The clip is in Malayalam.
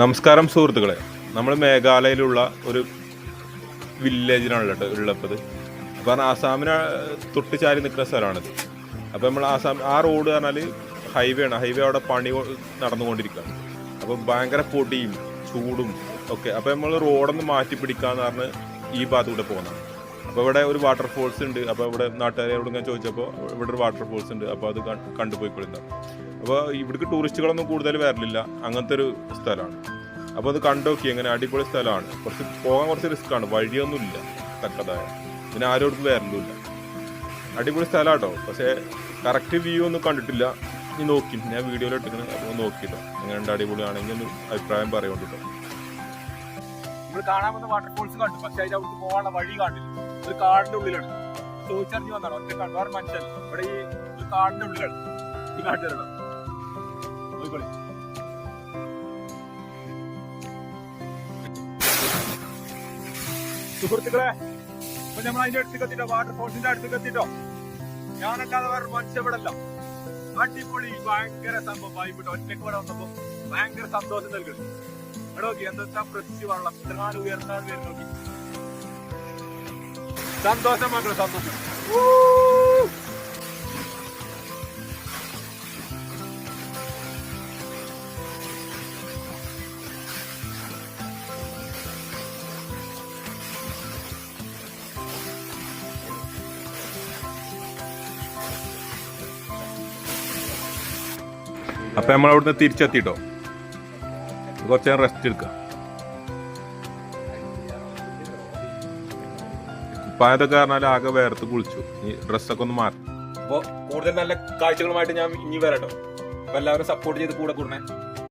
നമസ്കാരം സുഹൃത്തുക്കളെ. നമ്മൾ മേഘാലയയിലുള്ള ഒരു വില്ലേജിനാണ് കേട്ടോ ഉള്ളപ്പത് അപ്പോൾ ആസാമിന് തൊട്ട് ചാരി നിൽക്കുന്ന സ്ഥലമാണിത്. അപ്പോൾ നമ്മൾ ആസാം ആ റോഡ് പറഞ്ഞാൽ ഹൈവേ ആണ്. ഹൈവേ അവിടെ പണി നടന്നുകൊണ്ടിരിക്കുകയാണ് അപ്പോൾ ഭയങ്കര പൊടിയും ചൂടും ഒക്കെ. അപ്പോൾ നമ്മൾ റോഡൊന്ന് മാറ്റി പിടിക്കാന്ന് പറഞ്ഞ് ഈ ഭാഗത്തൂടെ പോകുന്നത് അപ്പോൾ ഇവിടെ ഒരു വാട്ടർ ഫോൾസ് ഉണ്ട്. അപ്പോൾ ഇവിടെ നാട്ടുകാരോട് ഞാൻ ചോദിച്ചപ്പോൾ ഇവിടെ ഒരു വാട്ടർ ഫോൾസ് ഉണ്ട്. അപ്പോൾ അത് കണ്ടുപോയിക്കൊള്ളുന്ന. അപ്പോൾ ഇവിടേക്ക് ടൂറിസ്റ്റുകളൊന്നും കൂടുതൽ വരലില്ല. അങ്ങനത്തെ ഒരു സ്ഥലമാണ് അപ്പോൾ അത് കണ്ടോക്കി അങ്ങനെ അടിപൊളി സ്ഥലമാണ് കുറച്ച് പോകാൻ കുറച്ച് റിസ്ക് ആണ്. വഴിയൊന്നുമില്ല തക്കതായ. പിന്നെ ആരും അടുത്ത് വരലുമില്ല. അടിപൊളി കേട്ടോ പക്ഷേ കറക്റ്റ് വ്യൂ ഒന്നും കണ്ടിട്ടില്ല. നീ നോക്കി. ഞാൻ വീഡിയോയിൽ അപ്പോൾ നോക്കിട്ടോ. എങ്ങനെ അടിപൊളിയാണെങ്കിൽ ഒന്ന് അഭിപ്രായം പറയുകൊണ്ടിട്ടോ നമ്മൾ കാണാൻ വന്ന വാട്ടർഫോൾസ് കണ്ടു. പക്ഷെ അതിന്റെ അവിടുത്തെ പോകാനുള്ള വഴി കാണില്ല. ഒരു കാടിന്റെ ഉള്ളിലാണ്. ചോദിച്ചറിഞ്ഞ് വന്നാണ്. ഒറ്റ കണ്ടു. മനുഷ്യൻ. ഇവിടെ ഈ ഒരു കാടിന്റെ ഉള്ളിലാണ് ഈ കാട്ടുകാരാണ് നോക്കിക്കോളി. സുഹൃത്തുക്കളെ ഇപ്പൊ നമ്മൾ അതിന്റെ അടുത്തേക്ക് എത്തിട്ടോ? വാട്ടർഫോൾസിന്റെ അടുത്തേക്ക് എത്തിട്ടോ? ഞാനല്ലാതെ വേറെ മനുഷ്യ ഇവിടെ അല്ല. അടിപൊളി ഭയങ്കര സംഭവം. വൈകിട്ട് ഒറ്റയ്ക്ക് ഇവിടെ വന്നപ്പോ ഭയങ്കര സന്തോഷം നൽകുന്നു. ഇവിടെ നോക്കി. നമ്മൾ അവിടുന്ന് തിരിച്ചെത്തിട്ടോ? കുറച്ച് നേരം റെസ്റ്റ് എടുക്കാം കുപ്പായതൊക്കെ പറഞ്ഞാൽ ആകെ വേർത്ത് കുളിച്ചു. ഈ ഡ്രസ്സൊക്കെ ഒന്ന് മാറ്റി അപ്പോൾ കൂടുതൽ നല്ല കാഴ്ചകളുമായിട്ട് ഞാൻ ഇനി വരട്ടോ. അപ്പൊ എല്ലാവരും സപ്പോർട്ട് ചെയ്ത് കൂടെ കൂടണേ.